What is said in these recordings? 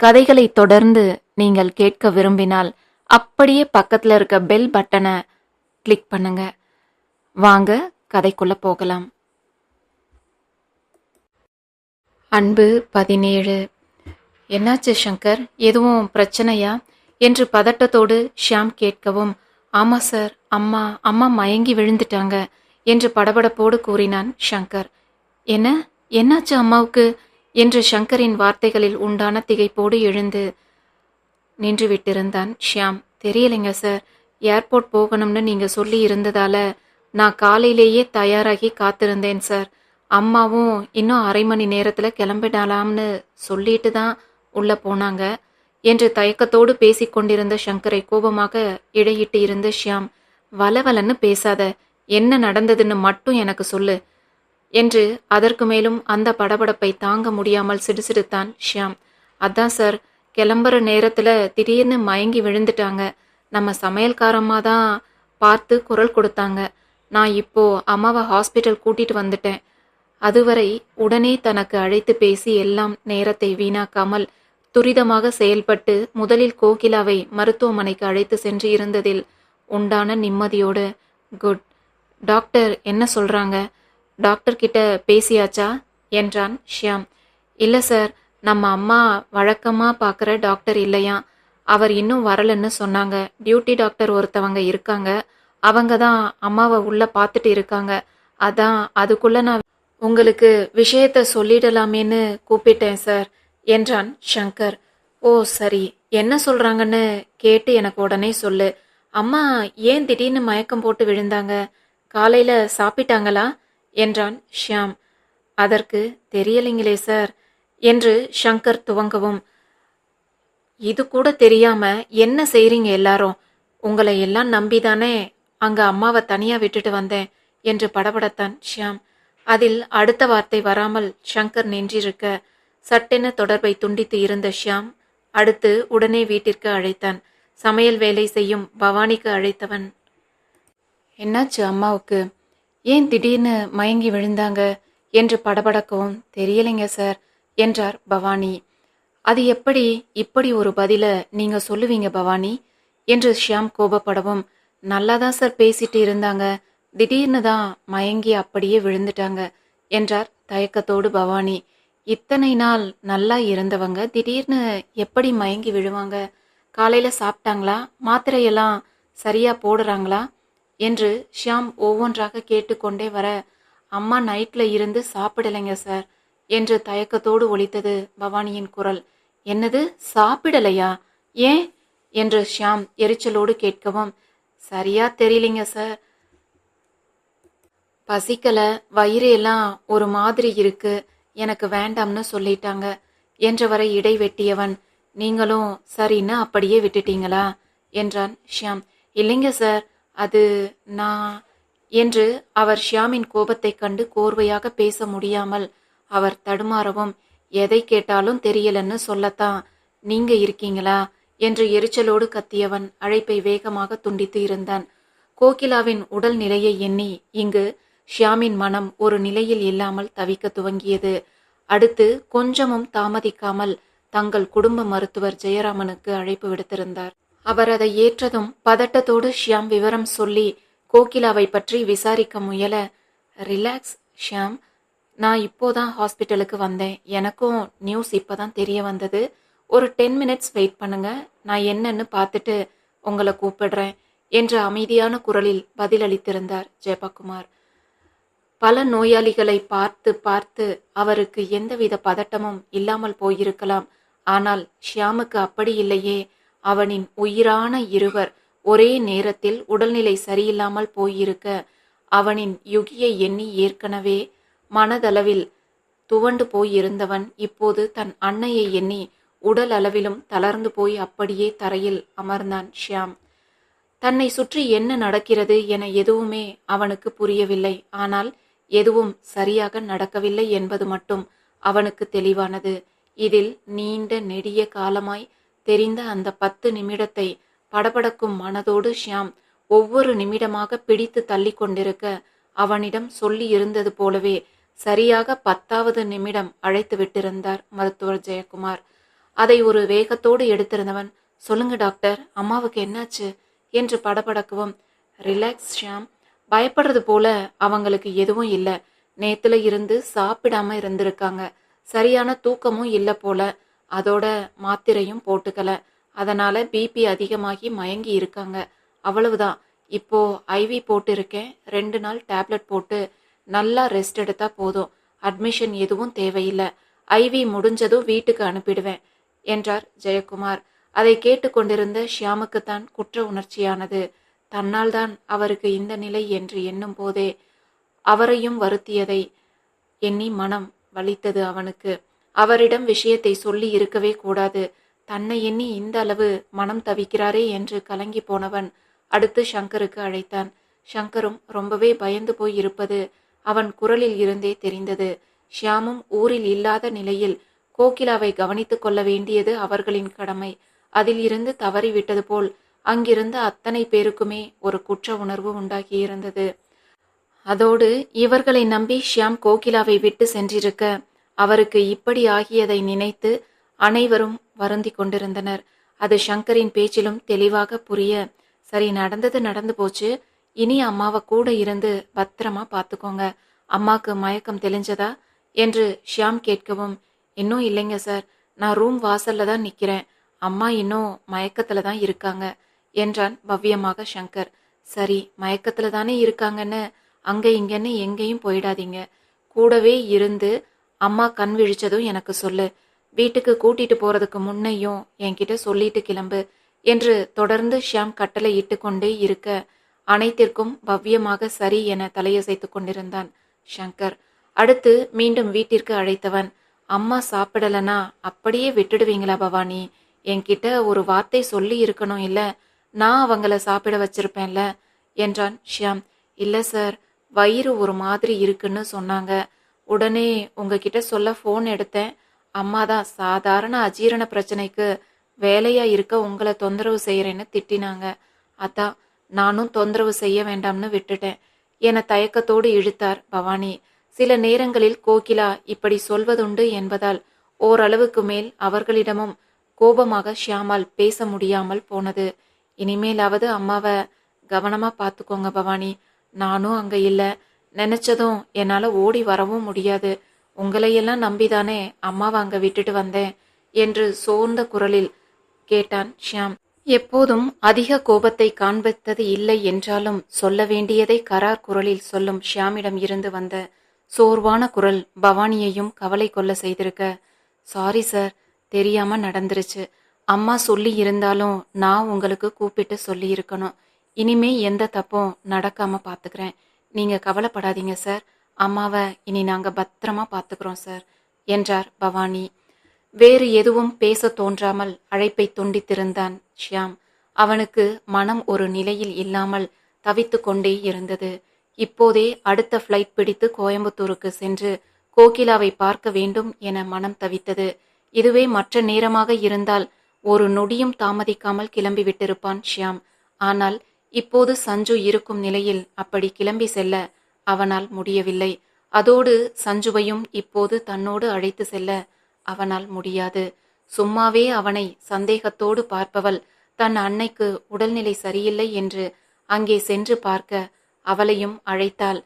கதைகளை தொடர்ந்து நீங்கள் கேட்க விரும்பினால் அப்படியே பக்கத்தில் இருக்க பெல் பட்டனை கிளிக் பண்ணுங்க. வாங்க கதைக்குள்ள போகலாம். அன்பு பதினேழு. என்னாச்சு சங்கர்? எதுவும் பிரச்சனையா? என்று பதட்டத்தோடு ஷியாம் கேட்கவும் ஆமா சார் அம்மா அம்மா மயங்கி விழுந்துட்டாங்க என்று படபடப்போடு கூறினான் ஷங்கர் என்ன? என்னாச்சு அம்மாவுக்கு? என்று சங்கரின் வார்த்தைகளில் உண்டான திகைப்போடு எழுந்து நின்று விட்டிருந்தான் ஷியாம் தெரியலைங்க சார். ஏர்போர்ட் போகணும்னு நீங்கள் சொல்லி இருந்ததால நான் காலையிலேயே தயாராகி காத்திருந்தேன் சார். அம்மாவும் இன்னும் அரை மணி நேரத்தில் கிளம்பிடலாம்னு சொல்லிட்டு தான் உள்ளே போனாங்க என்று தயக்கத்தோடு பேசிக்கொண்டிருந்த சங்கரை கோபமாக இடையிட்டு இருந்த ஷியாம் வலவலன்னு பேசாத. என்ன நடந்ததுன்னு மட்டும் எனக்கு சொல்லு. என்று அதற்கு மேலும் அந்த படபடப்பை தாங்க முடியாமல் சிடுசிடுத்தான் ஷியாம். அதான் சார் கிளம்புற நேரத்தில் திடீர்னு மயங்கி விழுந்துட்டாங்க. நம்ம சமையல்காரம்மா தான் பார்த்து குரல் கொடுத்தாங்க. நான் இப்போ அம்மாவை ஹாஸ்பிட்டல் கூட்டிட்டு வந்துட்டேன். அதுவரை உடனே தனக்கு அழைத்து பேசி எல்லாம் நேரத்தை வீணாக்காமல் துரிதமாக செயல்பட்டு முதலில் கோகிலாவை மருத்துவமனைக்கு அழைத்து சென்று இருந்ததில் உண்டான நிம்மதியோடு குட் டாக்டர் என்ன சொல்றாங்க? டாக்டர் கிட்ட பேசியாச்சா? என்றான் ஷியாம். இல்லை சார் நம்ம அம்மா வழக்கமாக பார்க்குற டாக்டர் இல்லையா? அவர் இன்னும் வரலன்னு சொன்னாங்க. டியூட்டி டாக்டர் ஒருத்தவங்க இருக்காங்க. அவங்க தான் அம்மாவை உள்ளே பார்த்துட்டு இருக்காங்க. அதான் அதுக்குள்ளே நான் உங்களுக்கு விஷயத்த சொல்லிடலாமேன்னு கூப்பிட்டேன் சார் என்றான் ஷங்கர் ஓ சரி. என்ன சொல்கிறாங்கன்னு கேட்டு எனக்கு உடனே சொல்லு. அம்மா ஏன் திடீர்னு மயக்கம் போட்டு விழுந்தாங்க? காலையில் சாப்பிட்டாங்களா? என்றான் ஷியாம். அதற்கு தெரியலைங்களே சார் என்று ஷங்கர் துவங்கவும். இது கூட தெரியாம என்ன செய்றீங்க எல்லாரும்? உங்களை எல்லாம் நம்பிதானே அங்க அம்மாவை தனியா விட்டுட்டு வந்தேன் என்று படபடத்தான் ஷியாம். அதில் அடுத்த வார்த்தை வராமல் ஷங்கர் நின்றிருக்க சட்டென தொடர்பை துண்டித்து இருந்த ஷியாம் அடுத்து உடனே வீட்டிற்கு அழைத்தான். சமையல் வேலை செய்யும் பவானிக்கு அழைத்தவன் என்னாச்சு அம்மாவுக்கு? ஏன் திடீர்னு மயங்கி விழுந்தாங்க என்று படபடக்கவும் தெரியலைங்க சார் என்றார் பவானி. அது எப்படி இப்படி ஒரு பதில நீங்க சொல்லுவீங்க பவானி? என்று ஷியாம் கோபப்படவும் நல்லாதான் சார் பேசிட்டு இருந்தாங்க. திடீர்னு தான் மயங்கி அப்படியே விழுந்துட்டாங்க என்றார் தயக்கத்தோடு பவானி. இத்தனை நாள் நல்லா இருந்தவங்க திடீர்னு எப்படி மயங்கி விழுவாங்க? காலையில சாப்பிட்டாங்களா? மாத்திரையெல்லாம் சரியா போடுறாங்களா? என்று ஷியாம் ஒவ்வொன்றாக கேட்டுக்கொண்டே வர அம்மா நைட்ல இருந்து சாப்பிடலைங்க சார் என்று தயக்கத்தோடு ஒலித்தது பவானியின் குரல். என்னது சாப்பிடலையா? ஏன்? என்று ஷியாம் எரிச்சலோடு கேட்கவும் சரியா தெரியலிங்க சார். பசிக்கல வயிறு எல்லாம் ஒரு மாதிரி இருக்கு எனக்கு வேண்டாம்னு சொல்லிட்டாங்க என்றவரை இடை வெட்டியவன் நீங்களும் சரின்னு அப்படியே விட்டுட்டீங்களா? என்றான் ஷியாம். இல்லைங்க சார். அது நான் என்று அவர் ஷியாமின் கோபத்தைக் கண்டு கோர்வையாக பேச முடியாமல் அவர் தடுமாறவும் எதை கேட்டாலும் தெரியலன்னு சொல்லத்தான் நீங்க இருக்கீங்களா? என்று எரிச்சலோடு கத்தியவன் அழைப்பை வேகமாக துண்டித்து இருந்தான். கோகிலாவின் உடல் நிலையை எண்ணி இங்கு ஷியாமின் மனம் ஒரு நிலையில் இல்லாமல் தவிக்க துவங்கியது. அடுத்து கொஞ்சமும் தாமதிக்காமல் தங்கள் குடும்ப மருத்துவர் ஜெயராமனுக்கு அழைப்பு விடுத்திருந்தார். அவர் அதை ஏற்றதும் பதட்டத்தோடு ஷியாம் விவரம் சொல்லி கோகிலாவை பற்றி விசாரிக்க முயல ரிலாக்ஸ் ஷியாம். நான் இப்போதான் ஹாஸ்பிட்டலுக்கு வந்தேன். எனக்கும் நியூஸ் இப்போதான் தெரிய வந்தது. ஒரு டென் மினிட்ஸ் வெயிட் பண்ணுங்க. நான் என்னன்னு பார்த்துட்டு உங்களை கூப்பிடுறேன் என்று அமைதியான குரலில் பதிலளித்திருந்தார் ஜெயபகுமார். பல நோயாளிகளை பார்த்து பார்த்து அவருக்கு எந்தவித பதட்டமும் இல்லாமல் போயிருக்கலாம். ஆனால் ஷியாமுக்கு அப்படி இல்லையே. அவனின் உயிரான இருவர் ஒரே நேரத்தில் உடல்நிலை சரியில்லாமல் போயிருக்க அவனின் யுகியை எண்ணி ஏற்கனவே மனதளவில் துவண்டு போயிருந்தவன் இப்போது தன் அன்னையை எண்ணி உடல் அளவிலும் தளர்ந்து போய் அப்படியே தரையில் அமர்ந்தான் ஷியாம். தன்னை சுற்றி என்ன நடக்கிறது என எதுவுமே அவனுக்கு புரியவில்லை. ஆனால் எதுவும் சரியாக நடக்கவில்லை என்பது மட்டும் அவனுக்கு தெளிவானது. இதில் நீண்ட நெடிய காலமாய் தெரிந்த அந்த பத்து நிமிடத்தை படபடக்கும் மனதோடு ஷியாம் ஒவ்வொரு நிமிடமாக பிடித்து தள்ளி கொண்டிருக்க அவனிடம் சொல்லி இருந்தது போலவே சரியாக பத்தாவது நிமிடம் அழைத்து விட்டிருந்தார் மருத்துவர் ஜெயக்குமார். அதை ஒரு வேகத்தோடு எடுத்திருந்தவன் சொல்லுங்க டாக்டர் அம்மாவுக்கு என்னாச்சு? என்று படபடக்கவும் ரிலாக்ஸ் ஷியாம் பயப்படுறது போல அவங்களுக்கு எதுவும் இல்லை. நேத்துல இருந்து சாப்பிடாம இருந்திருக்காங்க. சரியான தூக்கமும் இல்லை போல. அதோட மாத்திரையும் போட்டுக்கல. அதனால பிபி அதிகமாகி மயங்கி இருக்காங்க. அவ்வளவுதான். இப்போ ஐவி போட்டிருக்கேன். ரெண்டு நாள் டேப்லெட் போட்டு நல்லா ரெஸ்ட் எடுத்தா போதும். அட்மிஷன் எதுவும் தேவையில்லை. ஐவி முடிஞ்சதும் வீட்டுக்கு அனுப்பிடுவேன் என்றார் ஜெயக்குமார். அதை கேட்டுக்கொண்டிருந்த ஷியாமுக்குத்தான் குற்ற உணர்ச்சியானது. தன்னால் தான் அவருக்கு இந்த நிலை என்று எண்ணும் போதே அவரையும் வருத்தியதை எண்ணி மனம் வலித்தது அவனுக்கு. அவரிடம் விஷயத்தை சொல்லி இருக்கவே கூடாது. தன்னை எண்ணி இந்த அளவு மனம் தவிக்கிறாரே என்று கலங்கி போனவன் அடுத்து ஷங்கருக்கு அழைத்தான். ஷங்கரும் ரொம்பவே பயந்து போய் இருப்பது அவன் குரலில் இருந்தே தெரிந்தது. ஷியாமும் ஊரில் இல்லாத நிலையில் கோகிலாவை கவனித்துக் கொள்ள வேண்டியது அவர்களின் கடமை. அதில் இருந்து தவறிவிட்டது போல் அங்கிருந்த அத்தனை பேருக்குமே ஒரு குற்ற உணர்வு உண்டாகியிருந்தது. அதோடு இவர்களை நம்பி ஷியாம் கோகிலாவை விட்டு சென்றிருக்க அவருக்கு இப்படி ஆகியதை நினைத்து அனைவரும் வருந்தி கொண்டிருந்தனர். அது சங்கரின் பேச்சிலும் தெளிவாக புரிய சரி நடந்தது நடந்து போச்சு. இனி அம்மாவை கூட இருந்து பத்திரமா பார்த்துக்கோங்க அம்மாக்கு மயக்கம் தெளிஞ்சதா? என்று ஷியாம் கேட்கவும் இன்னும் இல்லைங்க சார். நான் ரூம் வாசல்ல தான் நிற்கிறேன் அம்மா இன்னும் மயக்கத்துல தான் இருக்காங்க என்றான் பவ்யமாக சங்கர். சரி மயக்கத்துல தானே இருக்காங்கன்னு அங்கே இங்கன்னு எங்கேயும் போயிடாதீங்க. கூடவே இருந்து அம்மா கண் விழிச்சதும் எனக்கு சொல்லு. வீட்டுக்கு கூட்டிட்டு போறதுக்கு முன்னையும் என்கிட்ட சொல்லிட்டு கிளம்பு என்று தொடர்ந்து ஷியாம் கட்டளை இட்டு கொண்டே இருக்க அனைத்திற்கும் பவ்யமாக சரி என தலையசைத்து கொண்டிருந்தான் ஷங்கர். அடுத்து மீண்டும் வீட்டிற்கு அழைத்தவன் அம்மா சாப்பிடலனா அப்படியே விட்டுடுவீங்களா பவானி? என்கிட்ட ஒரு வார்த்தை சொல்லி இருக்கணும் இல்ல? நான் அவங்கள சாப்பிட வச்சிருப்பேன்ல? என்றான் ஷியாம். இல்ல சார் வயிறு ஒரு மாதிரி இருக்குன்னு சொன்னாங்க. உடனே உங்ககிட்ட சொல்ல ஃபோன் எடுத்தேன். அம்மா தான் சாதாரண அஜீரண பிரச்சனைக்கு வேலையா இருக்க உங்களை தொந்தரவு செய்யறேன்னு திட்டினாங்க. அதான் நானும் தொந்தரவு செய்ய வேண்டாம்னு விட்டுட்டேன். என தயக்கத்தோடு இழுத்தார் பவானி. சில நேரங்களில் கோகிலா இப்படி சொல்வதுண்டு என்பதால் ஓரளவுக்கு மேல் அவர்களிடமும் கோபமாக ஷியாமால் பேச முடியாமல் போனது. இனிமேலாவது அம்மாவை கவனமா பார்த்துக்கோங்க பவானி. நானும் அங்க இல்லை. நினைச்சதும் என்னால் ஓடி வரவும் முடியாது. உங்களையெல்லாம் நம்பிதானே அம்மாவை அங்கே விட்டுட்டு வந்தேன் என்று சோர்ந்த குரலில் கேட்டான் ஷியாம். எப்போதும் அதிக கோபத்தை காண்பித்தது இல்லை என்றாலும் சொல்ல வேண்டியதை கரார் குரலில் சொல்லும் ஷியாமிடம் இருந்து வந்த சோர்வான குரல் பவானியையும் கவலை கொள்ள செய்திருக்க சாரி சார் தெரியாம நடந்துருச்சு. அம்மா சொல்லி இருந்தாலும் நான் உங்களுக்கு கூப்பிட்டு சொல்லி இருக்கணும். இனிமே எந்த தப்பும் நடக்காம பாத்துக்கிறேன். நீங்கள் கவலைப்படாதீங்க சார். அம்மாவை இனி நாங்கள் பத்திரமா பார்த்துக்கிறோம் சார் என்றார் பவானி. வேறு எதுவும் பேச தோன்றாமல் அழைப்பை துண்டித்திருந்தான் ஷியாம். அவனுக்கு மனம் ஒரு நிலையில் இல்லாமல் தவித்து கொண்டே இருந்தது. இப்போதே அடுத்த ஃப்ளைட் பிடித்து கோயம்புத்தூருக்கு சென்று கோகிலாவை பார்க்க வேண்டும் என மனம் தவித்தது. இதுவே மற்ற நேரமாக இருந்தால் ஒரு நொடியும் தாமதிக்காமல் கிளம்பி விட்டிருப்பான் ஷியாம். ஆனால் இப்போது சஞ்சு இருக்கும் நிலையில் அப்படி கிளம்பி செல்ல அவனால் முடியவில்லை. அதோடு சஞ்சுவையும் இப்போது தன்னோடு அழைத்து செல்ல அவனால் முடியாது. சும்மாவே அவனை சந்தேகத்தோடு பார்ப்பவள் தன் அன்னைக்கு உடல்நிலை சரியில்லை என்று அங்கே சென்று பார்க்க அவளையும் அழைத்தாள்.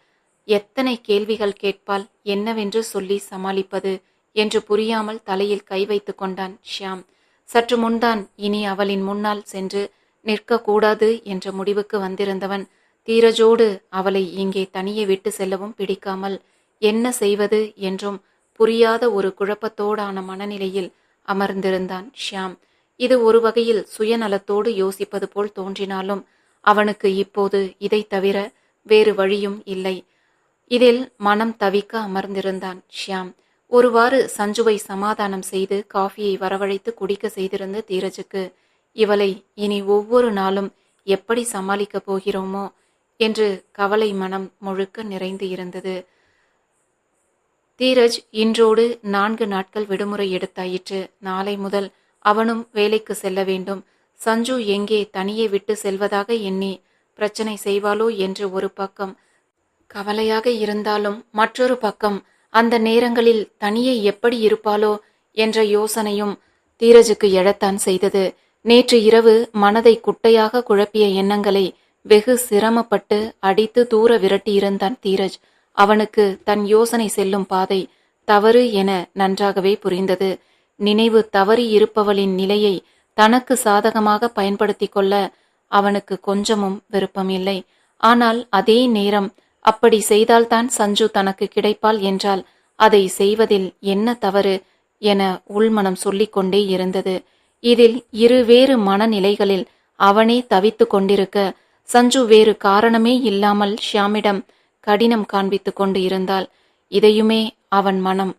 எத்தனை கேள்விகள் கேட்பாள் என்னவென்று சொல்லி சமாளிப்பது என்று புரியாமல் தலையில் கை வைத்து கொண்டான் ஷியாம். சற்று முன்தான் இனி அவளின் முன்னால் சென்று நிற்கக்கூடாது என்ற முடிவுக்கு வந்திருந்தவன் தீரஜோடு அவளை இங்கே தனியே விட்டு செல்லவும் பிடிக்காமல் என்ன செய்வது என்றும் புரியாத ஒரு குழப்பத்தோடான மனநிலையில் அமர்ந்திருந்தான் ஷியாம். இது ஒரு வகையில் சுயநலத்தோடு யோசிப்பது போல் தோன்றினாலும் அவனுக்கு இப்போது இதை தவிர வேறு வழியும் இல்லை. இதில் மனம் தவிக்க அமர்ந்திருந்தான் ஷியாம். ஒருவாறு சஞ்சுவை சமாதானம் செய்து காஃபியை வரவழைத்து குடிக்க செய்திருந்த தீரஜுக்கு இவளை இனி ஒவ்வொரு நாளும் எப்படி சமாளிக்கப் போகிறோமோ என்று கவலை மனம் முழுக்க நிறைந்து இருந்தது. தீரஜ் இன்றோடு நான்கு நாட்கள் விடுமுறை எடுத்தாயிற்று. நாளை முதல் அவனும் வேலைக்கு செல்ல வேண்டும். சஞ்சு எங்கே தனியே விட்டு செல்வதாக எண்ணி பிரச்சனை செய்வாளோ என்று ஒரு பக்கம் கவலையாக இருந்தாலும் மற்றொரு பக்கம் அந்த நேரங்களில் தனியே எப்படி இருப்பாளோ என்ற யோசனையும் தீரஜுக்கு எழத்தான் செய்தது. நேற்று இரவு மனதை குட்டையாக குழப்பிய எண்ணங்களை வெகு சிரமப்பட்டு அடித்து தூர விரட்டியிருந்தான் தீரஜ். அவனுக்கு தன் யோசனை செல்லும் பாதை தவறு என நன்றாகவே புரிந்தது. நினைவு தவறி இருப்பவளின் நிலையை தனக்கு சாதகமாக பயன்படுத்திக் கொள்ள அவனுக்கு கொஞ்சமும் விருப்பமில்லை ஆனால் அதே நேரம் அப்படி செய்தால்தான் சஞ்சு தனக்கு கிடைப்பாள் என்றால் அதை செய்வதில் என்ன தவறு என உள்மனம் சொல்லிக்கொண்டே இருந்தது. இதில் இருவேறு மனநிலைகளில் அவனே தவித்துக் கொண்டிருக்க சஞ்சு வேறு காரணமே இல்லாமல் ஷியாமிடம் கடினம் காண்பித்து கொண்டு இருந்தாள். இதையுமே அவன் மனம்.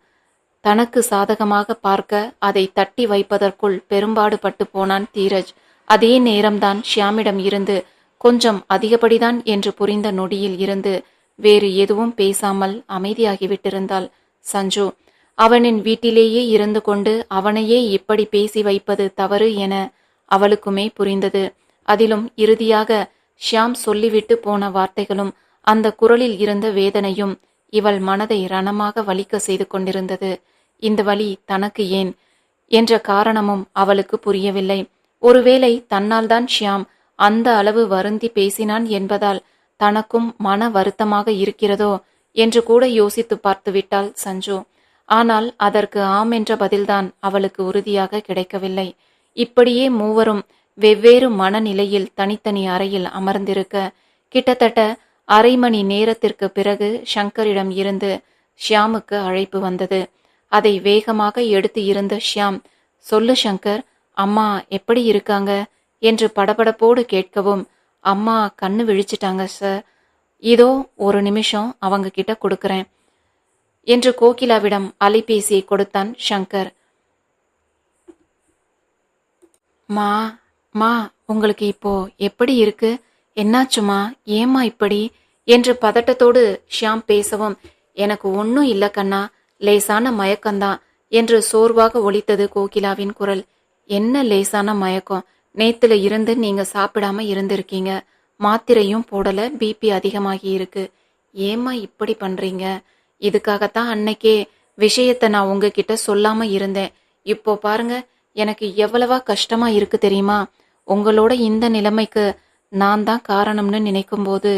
தனக்கு சாதகமாக பார்க்க அதை தட்டி வைப்பதற்குள் பெரும்பாடுபட்டு போனான் தீரஜ். அதே நேரம்தான் ஷியாமிடம் இருந்து கொஞ்சம் அதிகப்படிதான் என்று புரிந்த நொடியில் இருந்து வேறு எதுவும் பேசாமல் அமைதியாகிவிட்டிருந்தாள் சஞ்சு. அவனின் வீட்டிலேயே இருந்து கொண்டு அவனையே இப்படி பேசி வைப்பது தவறு என அவளுக்குமே புரிந்தது. அதிலும் இறுதியாக ஷியாம் சொல்லிவிட்டு போன வார்த்தைகளும் அந்த குரலில் இருந்த வேதனையும் இவள் மனதை ரணமாக வலிக்க செய்து கொண்டிருந்தது. இந்த வழி தனக்கு ஏன்? என்ற காரணமும் அவளுக்கு புரியவில்லை. ஒருவேளை தன்னால்தான் ஷியாம் அந்த அளவு வருந்தி பேசினான் என்பதால் தனக்கும் மன வருத்தமாக இருக்கிறதோ என்று கூட யோசித்து பார்த்துவிட்டாள் சஞ்சு. ஆனால் அதற்கு ஆம் என்ற பதில்தான் அவளுக்கு உறுதியாக கிடைக்கவில்லை. இப்படியே மூவரும் வெவ்வேறு மனநிலையில் தனித்தனி அறையில் அமர்ந்திருக்க கிட்டத்தட்ட அரை மணி நேரத்திற்கு பிறகு ஷங்கரிடம் இருந்து ஷியாமுக்கு அழைப்பு வந்தது. அதை வேகமாக எடுத்து இருந்த ஷியாம் சொல்லு ஷங்கர் அம்மா எப்படி இருக்காங்க? என்று படபடப்போடு கேட்கவும் அம்மா கண்ணு விழிச்சிட்டாங்க சார். இதோ ஒரு நிமிஷம் அவங்க கிட்ட கொடுக்குறேன். என்று கோகிலாவிடம் அலைபேசியை கொடுத்தான் ஷங்கர் மா மா உங்களுக்கு இப்போ எப்படி இருக்கு? என்னாச்சுமா? ஏம்மா இப்படி? என்று பதட்டத்தோடு ஷியாம் பேசவும் எனக்கு ஒன்றும் இல்ல கண்ணா லேசான மயக்கம்தான் என்று சோர்வாக ஒலித்தது கோகிலாவின் குரல். என்ன லேசான மயக்கம்? நேத்துல இருந்து நீங்க சாப்பிடாம இருந்திருக்கீங்க. மாத்திரையும் போடல பிபி அதிகமாகி இருக்கு. ஏம்மா இப்படி பண்றீங்க? இதுக்காகத்தான் அன்னைக்கே விஷயத்த நான் உங்ககிட்ட சொல்லாம இருந்தேன். இப்போ பாருங்க எனக்கு எவ்வளவா கஷ்டமா இருக்கு தெரியுமா? உங்களோட இந்த நிலைமைக்கு நான் தான் காரணம்னு நினைக்கும்போது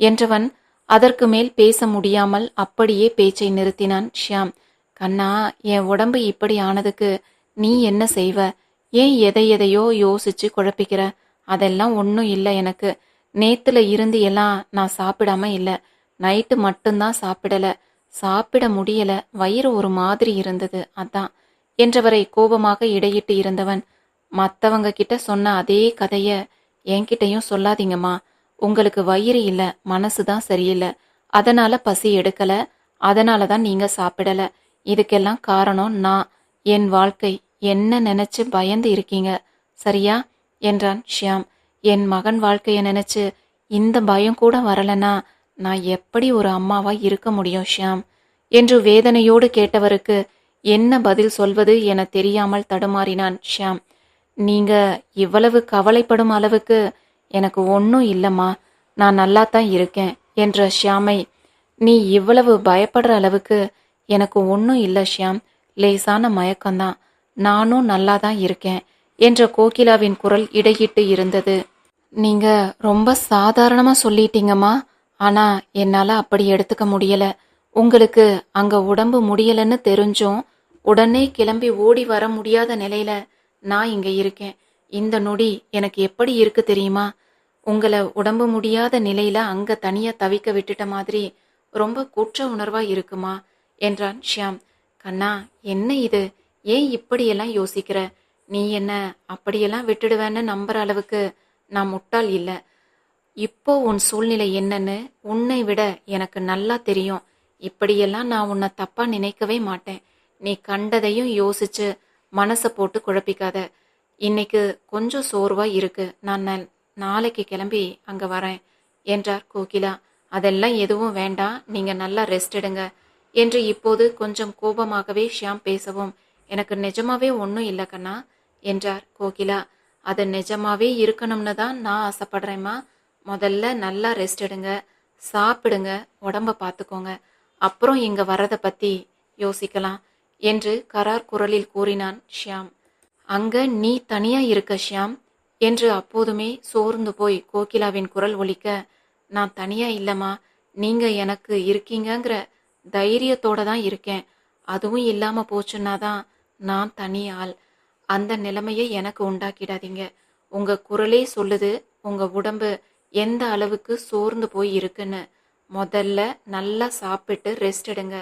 என்றவன் அதற்கு மேல் பேச முடியாமல் அப்படியே பேச்சை நிறுத்தினான் ஷியாம். கண்ணா என் உடம்பு இப்படி ஆனதுக்கு நீ என்ன செய்வ? ஏன் எதை எதையோ யோசிச்சு குழப்பிக்கிற? அதெல்லாம் ஒன்றும் இல்லை எனக்கு. நேத்துல இருந்து எல்லாம் நான் சாப்பிடாம இல்லை. நைட்டு மட்டும்தான் சாப்பிடலை. சாப்பிட முடியல வயிறு ஒரு மாதிரி இருந்தது அதான் என்றவரை கோபமாக இடையிட்டு இருந்தவன். மத்தவங்க கிட்ட சொன்ன அதே கதைய என்கிட்டயும் சொல்லாதீங்கம்மா. உங்களுக்கு வயிறு இல்ல மனசு தான் சரியில்லை. அதனால பசி எடுக்கல அதனால தான் நீங்க சாப்பிடல. இதுக்கெல்லாம் காரணம் நான். என் வாழ்க்கை. என்ன நினைச்சு பயந்து இருக்கீங்க? சரியா? என்றான் ஷியாம். என் மகன் வாழ்க்கைய நினைச்சு இந்த பயம் கூட வரலனா? நான் எப்படி ஒரு அம்மாவா இருக்க முடியும் ஷியாம்? என்று வேதனையோடு கேட்டவருக்கு என்ன பதில் சொல்வது என தெரியாமல் தடுமாறினான் ஷியாம். நீங்க இவ்வளவு கவலைப்படும் அளவுக்கு எனக்கு ஒன்றும் இல்லைம்மா நான் நல்லா தான் இருக்கேன் என்ற ஷியாமை நீ இவ்வளவு பயப்படுற அளவுக்கு எனக்கு ஒன்றும் இல்லை ஷியாம். லேசான மயக்கம்தான். நானும் நல்லா தான் இருக்கேன் என்ற கோகிலாவின் குரல் இடையிட்டு இருந்தது. நீங்க ரொம்ப சாதாரணமா சொல்லிட்டீங்கம்மா. ஆனா என்னால அப்படி எடுத்துக்க முடியல. உங்களுக்கு அங்க உடம்பு முடியலன்னு தெரிஞ்சும் உடனே கிளம்பி ஓடி வர முடியாத நிலையில நான் இங்க இருக்கேன். இந்த நொடி எனக்கு எப்படி இருக்கு தெரியுமா? உங்களை உடம்பு முடியாத நிலையில அங்க தனியா தவிக்க விட்டுட்ட மாதிரி ரொம்ப குற்ற உணர்வா இருக்குமா? என்றான் ஷியாம். கண்ணா என்ன இது? ஏன் இப்படியெல்லாம் யோசிக்கிற? நீ என்ன அப்படியெல்லாம் விட்டுடுவேன்னு நம்புற அளவுக்கு நான் முட்டாள் இல்லை. இப்போ உன் சூழ்நிலை என்னன்னு உன்னை விட எனக்கு நல்லா தெரியும். இப்படியெல்லாம் நான் உன்னை தப்பா நினைக்கவே மாட்டேன். நீ கண்டதையும் யோசிச்சு மனசை போட்டு குழப்பிக்காத. இன்னைக்கு கொஞ்சம் சோர்வா இருக்கு. நான் நாளைக்கு கிளம்பி அங்க வரேன் என்றார் கோகிலா. அதெல்லாம் எதுவும் வேண்டாம். நீங்க நல்லா ரெஸ்ட் எடுங்க என்று இப்போது கொஞ்சம் கோபமாகவே ஷியாம் பேசவும் எனக்கு நிஜமாவே ஒன்றும் இல்லை கண்ணா என்றார் கோகிலா. அது நிஜமாவே இருக்கணும்னு தான் நான் ஆசைப்படுறேம்மா. முதல்ல நல்லா ரெஸ்ட் எடுங்க சாப்பிடுங்க உடம்ப பார்த்துக்கோங்க அப்புறம் இங்க வரதை பத்தி யோசிக்கலாம் என்று கரார் குரலில் கூறினான் ஷியாம். அங்க நீ தனியா இருக்க ஷியாம் என்று அப்போதுமே சோர்ந்து போய் கோகிலாவின் குரல் ஒலிக்க நான் தனியா இல்லம்மா நீங்க எனக்கு இருக்கீங்கங்கிற தைரியத்தோட தான் இருக்கேன். அதுவும் இல்லாம போச்சுன்னா தான் நான் தனி ஆள். அந்த நிலைமையை எனக்கு உண்டாக்கிடாதீங்க. உங்க குரலே சொல்லுது உங்க உடம்பு எந்த அளவுக்கு சோர்ந்து போய் இருக்குன்னு முதல்ல நல்லா சாப்பிட்டு ரெஸ்ட் எடுங்க.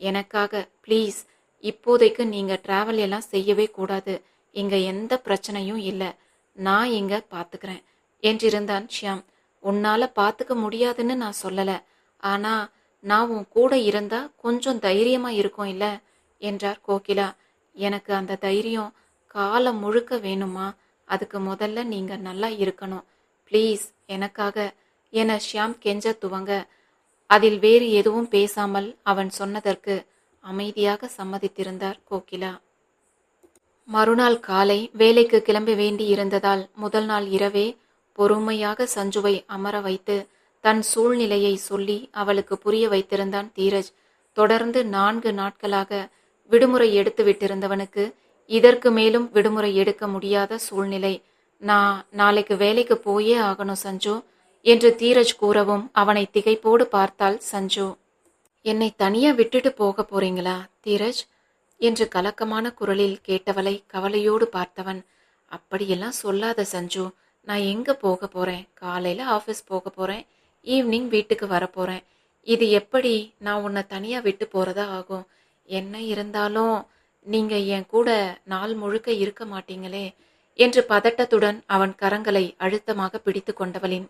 எனக்காக ப்ளீஸ் இப்போதைக்கு நீங்கள் ட்ராவல் எல்லாம் செய்யவே கூடாது. இங்கே எந்த பிரச்சனையும் இல்லை. நான் இங்கே பார்த்துக்கிறேன் என்றிருந்தான் ஷியாம். உன்னால் பார்த்துக்க முடியாதுன்னு நான் சொல்லலை. ஆனால் நான் உன் கூட இருந்தால் கொஞ்சம் தைரியமாக இருக்கும் இல்லை? என்றார் கோகிலா. எனக்கு அந்த தைரியம் காலம் முழுக்க வேணுமா? அதுக்கு முதல்ல நீங்கள் நல்லா இருக்கணும். ப்ளீஸ் எனக்காக என ஷியாம் கெஞ்ச துவங்க அதில் வேறு எதுவும் பேசாமல் அவன் சொன்னதற்கு அமைதியாக சம்மதித்திருந்தார் கோகிலா. மறுநாள் காலை வேலைக்கு கிளம்ப வேண்டி இருந்ததால் முதல் நாள் இரவே பொறுமையாக சஞ்சுவை அமர வைத்து தன் சூழ்நிலையை சொல்லி அவளுக்கு புரிய வைத்திருந்தான் தீரஜ். தொடர்ந்து நான்கு நாட்களாக விடுமுறை எடுத்து விட்டிருந்தவனுக்கு இதற்கு மேலும் விடுமுறை எடுக்க முடியாத சூழ்நிலை நான் நாளைக்கு வேலைக்கு போயே ஆகணும் சஞ்சு என்று தீரஜ் கூறவும் அவனை திகைப்போடு பார்த்தாள் சஞ்சு. என்னை தனியா விட்டுட்டு போக போறீங்களா தீரஜ்? என்று கலக்கமான குரலில் கேட்டவளை கவலையோடு பார்த்தவன் அப்படியெல்லாம் சொல்லாத சஞ்சு நான் எங்க போக போறேன்? காலையில ஆபீஸ் போக போறேன் ஈவினிங் வீட்டுக்கு வரப்போறேன் இது எப்படி நான் உன்னை தனியா விட்டு போறதா ஆகும்? என்ன இருந்தாலும் நீங்க என் கூட நாள் முழுக்க இருக்க மாட்டீங்களே என்று பதட்டத்துடன் அவன் கரங்களை அழுத்தமாக பிடித்து கொண்டவளின்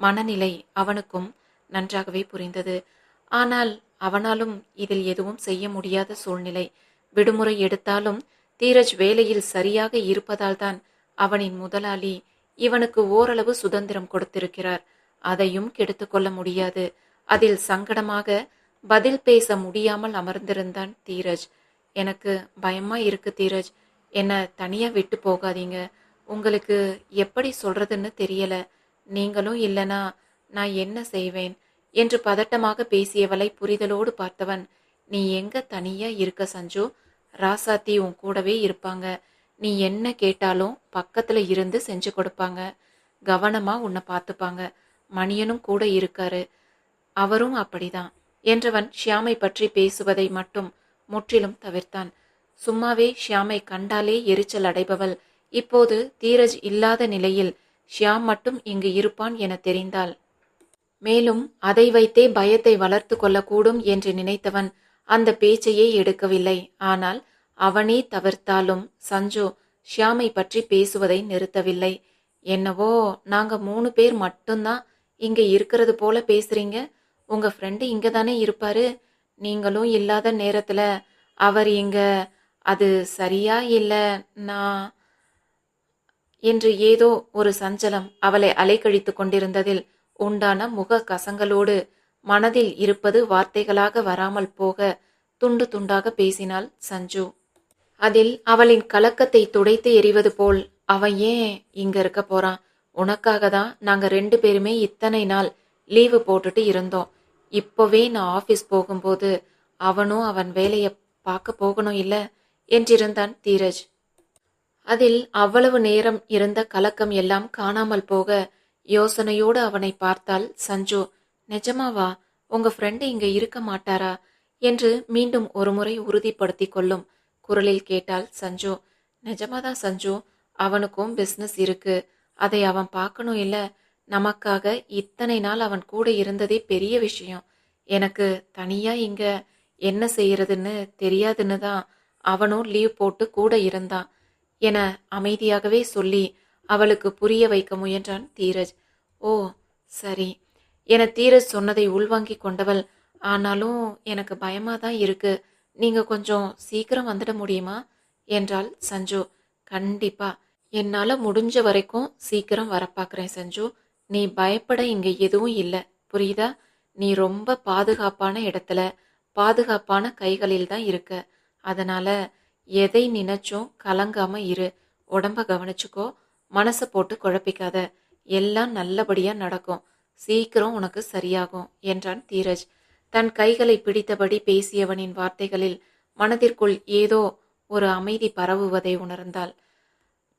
மனநிலை அவனுக்கும் நன்றாகவே புரிந்தது. ஆனால் அவனாலும் இதில் எதுவும் செய்ய முடியாத சூழ்நிலை. விடுமுறை எடுத்தாலும் தீரஜ் வேலையில் சரியாக இருப்பதால்தான் அவனின் முதலாளி இவனுக்கு ஓரளவு சுதந்திரம் கொடுத்திருக்கிறார். அதையும் கெடுத்துக்கொள்ள முடியாது. அதில் சங்கடமாக பதில் பேச முடியாமல் அமர்ந்திருந்தான் தீரஜ். எனக்கு பயமா இருக்கு தீரஜ். என்னை தனியாக விட்டு போகாதீங்க. உங்களுக்கு எப்படி சொல்றதுன்னு தெரியல. நீங்களும் இல்லனா நான் என்ன செய்வேன்? என்று பதட்டமாக பேசியவளை புரிதலோடு பார்த்தவன் நீ எங்க தனியா இருக்க சஞ்சு? ராசாத்தி உன் கூடவே இருப்பாங்க. நீ என்ன கேட்டாலும் பக்கத்துல இருந்து செஞ்சு கொடுப்பாங்க. கவனமா உன்னை பார்த்துப்பாங்க. மணியனும் கூட இருக்காரு. அவரும் அப்படிதான். என்றவன் ஷியாமை பற்றி பேசுவதை மட்டும் முற்றிலும் தவிர்த்தான். சும்மாவே ஷியாமை கண்டாலே எரிச்சல் அடைபவள். இப்போது தீரஜ் இல்லாத நிலையில் ஷியாம் மட்டும் இங்கு இருப்பான் என தெரிந்தாள். மேலும் அதை வைத்தே பயத்தை வளர்த்து கொள்ளக்கூடும் என்று நினைத்தவன் அந்த பேச்சையே எடுக்கவில்லை. ஆனால் அவனே தவிர்த்தாலும் சஞ்சு ஷியாமை பற்றி பேசுவதை நிறுத்தவில்லை. என்னவோ நாங்க மூணு பேர் மட்டும்தான் இங்க இருக்கிறது போல பேசுறீங்க. உங்க ஃப்ரெண்டு இங்க தானே இருப்பாரு. நீங்களும் இல்லாத நேரத்துல அவர் இங்க அது சரியா இல்ல நான் என்று ஏதோ ஒரு சஞ்சலம் அவளை அலைக்கழித்துக் கொண்டிருந்ததில் உண்டான முக கசங்களோடு மனதில் இருப்பது வார்த்தைகளாக வராமல் போக துண்டு துண்டாக பேசினாள் சஞ்சு. அதில் அவளின் கலக்கத்தை துடைத்து எறிவது போல் அவன் ஏன் இங்க இருக்க போறான்? உனக்காக தான் நாங்க ரெண்டு பேருமே இத்தனை நாள் லீவு போட்டுட்டு இருந்தோம். இப்போவே நான் ஆபீஸ் போகும்போது அவனும் அவன் வேலையை பார்க்க போகணும் இல்லை? என்றிருந்தான் தீரஜ். அதில் அவ்வளவு நேரம் இருந்த கலக்கம் எல்லாம் காணாமல் போக யோசனையோடு அவனை பார்த்தால் சஞ்சு நிஜமாவா? உங்க ஃப்ரெண்டு இங்க இருக்க மாட்டாரா? என்று மீண்டும் ஒருமுறை உறுதிப்படுத்தி கொள்ளும் குரலில் கேட்டால் சஞ்சு நிஜமாதான் சஞ்சு? அவனுக்கும் பிஸ்னஸ் இருக்கு. அதை அவன் பார்க்கணும் இல்ல? நமக்காக இத்தனை நாள் அவன் கூட இருந்ததே பெரிய விஷயம். எனக்கு தனியா இங்க என்ன செய்யறதுன்னு தெரியாதுன்னு தான் அவனும் லீவ் போட்டு கூட இருந்தான் என அமைதியாகவே சொல்லி அவளுக்கு புரிய வைக்க முயன்றான் தீரஜ். ஓ சரி என தீரஜ் சொன்னதை உள்வாங்கி கொண்டவள். ஆனாலும் எனக்கு பயமா தான் இருக்கு. நீங்க கொஞ்சம் சீக்கிரம் வந்துட முடியுமா? என்றாள் சஞ்சு. கண்டிப்பா. என்னால முடிஞ்ச வரைக்கும் சீக்கிரம் வர பார்க்குறேன் சஞ்சு. நீ பயப்பட இங்க எதுவும் இல்லை. புரியுதா? நீ ரொம்ப பாதுகாப்பான இடத்துல பாதுகாப்பான கைகளில் தான் இருக்க. அதனால எதை நினைச்சும் கலங்காம இரு. உடம்ப கவனிச்சுக்கோ. மனசை போட்டு குழப்பிக்காத. எல்லாம் நல்லபடியா நடக்கும். சீக்கிரம் உனக்கு சரியாகும் என்றான் தீரஜ். தன் கைகளை பிடித்தபடி பேசியவனின் வார்த்தைகளில் மனதிற்குள் ஏதோ ஒரு அமைதி பரவுவதை உணர்ந்தாள்.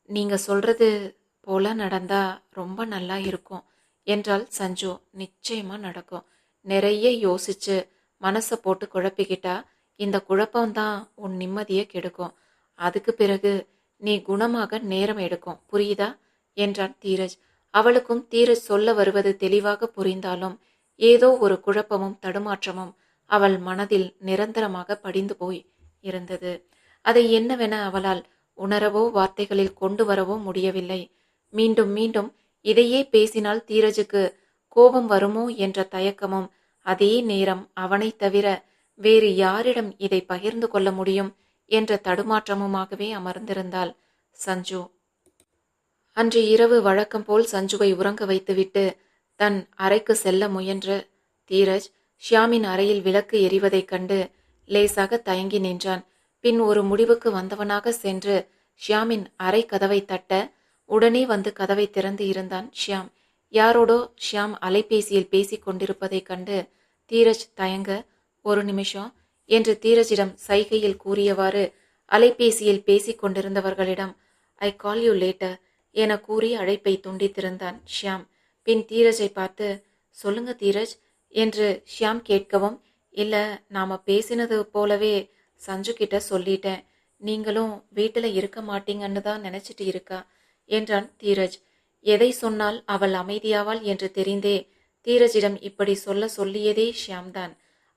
நீங்க சொல்றது போல நடந்தா ரொம்ப நல்லா இருக்கும் என்றால் சஞ்சு. நிச்சயமா நடக்கும். நிறைய யோசிச்சு மனசை போட்டு குழப்பிக்கிட்டா இந்த குழப்பம்தான் உன் நிம்மதியை கெடுக்கும். அதுக்கு பிறகு நீ குணமாக நேரம் எடுக்கும். புரியுதா? என்றான் தீரஜ். அவளுக்கும் தீரஜ் சொல்ல வருவது தெளிவாக புரிந்தாலும் ஏதோ ஒரு குழப்பமும் தடுமாற்றமும் அவள் மனதில் நிரந்தரமாக படிந்து போய் இருந்தது. அதை என்னவென அவளால் உணரவோ வார்த்தைகளில் கொண்டு வரவோ முடியவில்லை. மீண்டும் மீண்டும் இதையே பேசினால் தீரஜுக்கு கோபம் வருமோ என்ற தயக்கமும் அதே நேரம் அவனைத் தவிர வேறு யாரிடம் இதை பகிர்ந்து கொள்ள முடியும் என்ற தடுமாற்றமுமாகவே அமர்ந்திருந்தாள் சஞ்சு. அன்று இரவு வழக்கம் போல் சஞ்சுவை உறங்க வைத்துவிட்டு தன் அறைக்கு செல்ல முயன்ற தீரஜ் ஷியாமின் அறையில் விளக்கு எரிவதைக் கண்டு லேசாக தயங்கி நின்றான். பின் ஒரு முடிவுக்கு வந்தவனாக சென்று ஷியாமின் அறை கதவை தட்ட உடனே வந்து கதவை திறந்து இருந்தான் ஷியாம். யாரோடோ ஷியாம் அலைபேசியில் பேசிக் கொண்டிருப்பதைக் கண்டு தீரஜ் தயங்க ஒரு நிமிஷம் என்று தீரஜிடம் சைகையில் கூறியவாறு அலைபேசியில் பேசிக் கொண்டிருந்தவர்களிடம் ஐ கால் யூ லேட்டர் என கூறி அழைப்பை துண்டித்திருந்தான் ஷியாம். பின் தீரஜை பார்த்து சொல்லுங்க தீரஜ் என்று ஷியாம் கேட்கவும் இல்லை நாம பேசினது போலவே சஞ்சு கிட்ட சொல்லிட்டேன். நீங்களும் வீட்டில் இருக்க மாட்டீங்கன்னு தான் நினைச்சிட்டு இருக்கா என்றான் தீரஜ். எதை சொன்னால் அவள் அமைதியாவாள் என்று தெரிந்தே தீரஜிடம் இப்படி சொல்ல சொல்லியதே ஷியாம்தான்.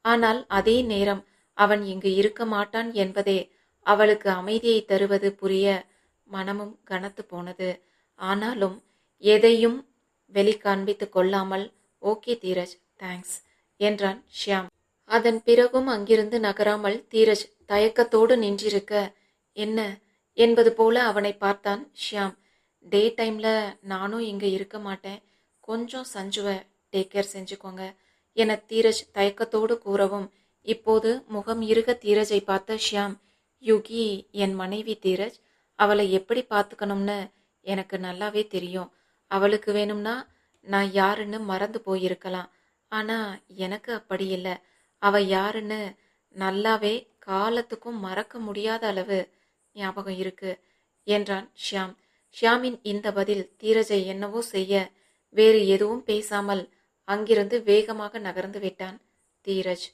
ஆனால் அதே நேரம் அவன் இங்கு இருக்க மாட்டான் என்பதே அவளுக்கு அமைதியை தருவது புரிய மனமும் கனத்து போனது. ஆனாலும் எதையும் வெளிக்காண்பித்து கொள்ளாமல் ஓகே தீரஜ் தேங்க்ஸ் என்றான் ஷியாம். அதன் பிறகும் அங்கிருந்து நகராமல் தீரஜ் தயக்கத்தோடு நின்றிருக்க என்ன? என்பது போல அவனை பார்த்தான் ஷியாம். டே டைம்ல நானும் இங்கே இருக்க மாட்டேன். கொஞ்சம் சஞ்சுவை டேக் கேர் செஞ்சுக்கோங்க. என தீரஜ் தயக்கத்தோடு கூறவும் இப்போது முகம் இருக தீரஜை பார்த்த ஷியாம் யுகி என் மனைவி தீரஜ் அவளை எப்படி பார்த்துக்கணும்னு எனக்கு நல்லாவே தெரியும். அவளுக்கு வேணும்னா நான் யாருன்னு மறந்து போயிருக்கலாம். ஆனால் எனக்கு அப்படி இல்லை. அவ யாருன்னு நல்லாவே காலத்துக்கும் மறக்க முடியாத அளவு ஞாபகம் இருக்கு என்றான் ஷியாம். ஷியாமின் இந்த பதில் தீரஜை என்னவோ செய்ய வேறு எதுவும் பேசாமல் அங்கிருந்து வேகமாக நகர்ந்து விட்டான் தீரஜ்.